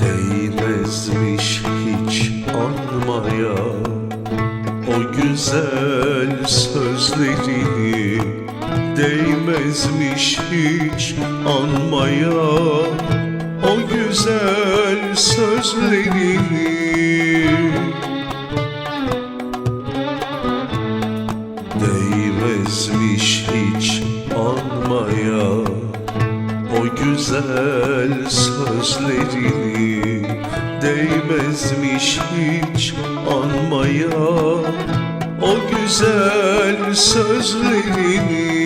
Değmezmiş hiç anmaya O güzel sözlerini Değmezmiş hiç anmaya. O güzel sözlerini Değmezmiş hiç anmaya. O güzel sözlerini Değmezmiş hiç anmaya. O güzel sözlerini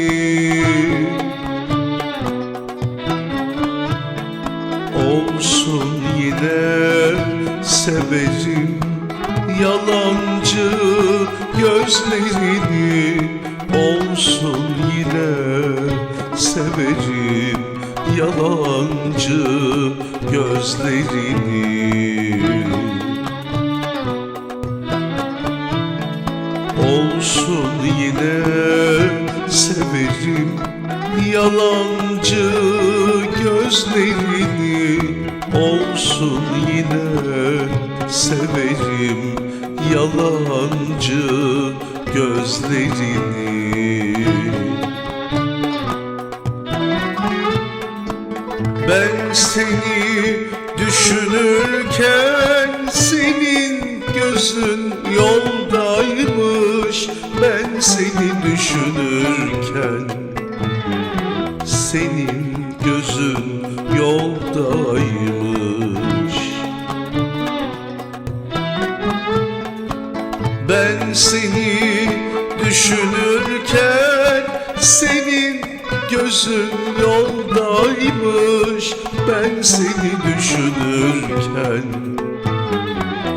severim Yalancı gözlerini Olsun yine severim Yalancı gözlerini. Olsun yine severim Yalancı gözlerini Olsun yine severim Yalancı gözlerini. Ben seni düşünürken senin gözün yoldaymış. Ben seni düşünürken senin gözün yoldaymış Ben seni düşünürken senin gözün yoldaymış. Ben seni düşünürken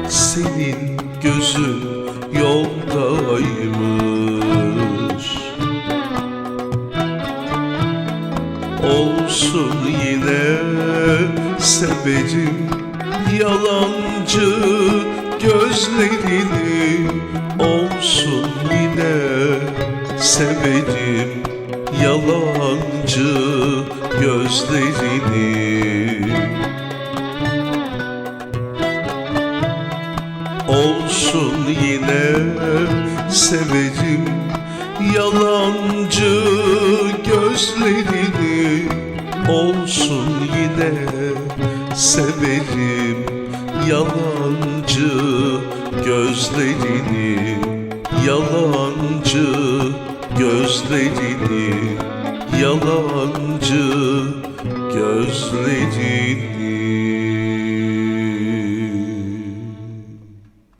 senin gözün yoldaymış. Olsun yine severim yalancı gözlerini severim yalancı gözlerini. Olsun yine severim yalancı gözlerini. Olsun yine severim yalancı gözlerini. Yalancı gözlerini Yalancı gözlerini